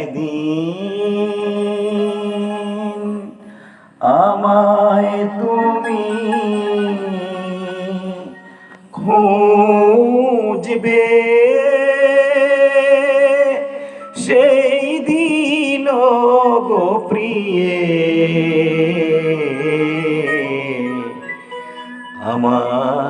একদিন আমায় তুমি খুঁজবে। সেই দিন গো আমার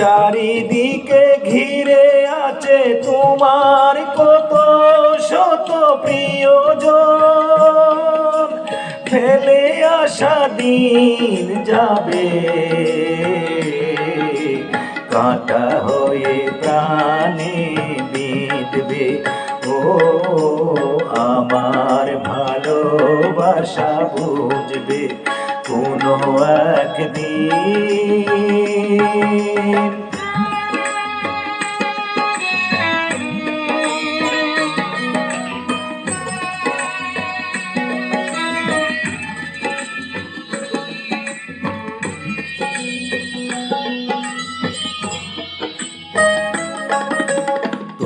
চারিদিকে ঘিরে আছে তোমার কত শত প্রিয়জন। ফেলে আসা দিন যাবে। কাটা হয়ে প্রাণে বিঁধবে। ও আমার ভালোবাসা বুঝবে কোনো একদিন।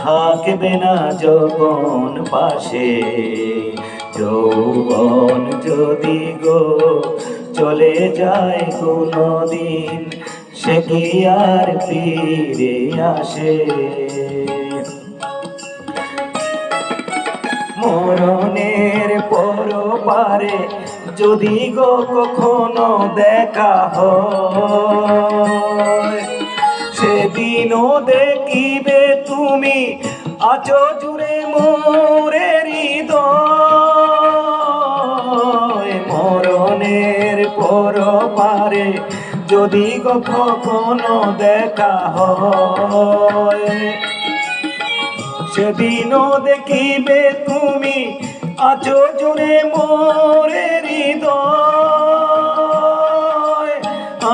থাকবে না যখন পাশে। যৌবন যদি গো চলে যায় কোনো দিন সে কি আর ফিরে আসে? মরণের পর পারে যদি গো কখনো দেখা হয়, সেদিনও দেখিবে তুমি আছো জুড়ে মোরে হৃদয়। মরণের পর পারে যদি কখনো দেখা হয়। দেখিবে তুমি আছো জুড়ে মোরে হৃদয়।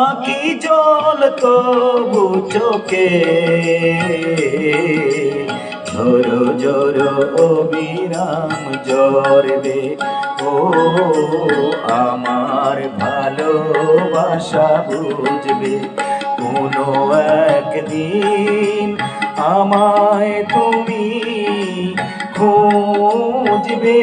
আঁকি জল তবু চোখে। ঝরো ঝরো অবিরাম জরবে ও আমার ভালোবাসা বুঝবে। কোনো একদিন আমায় তুমি খুঁজবে।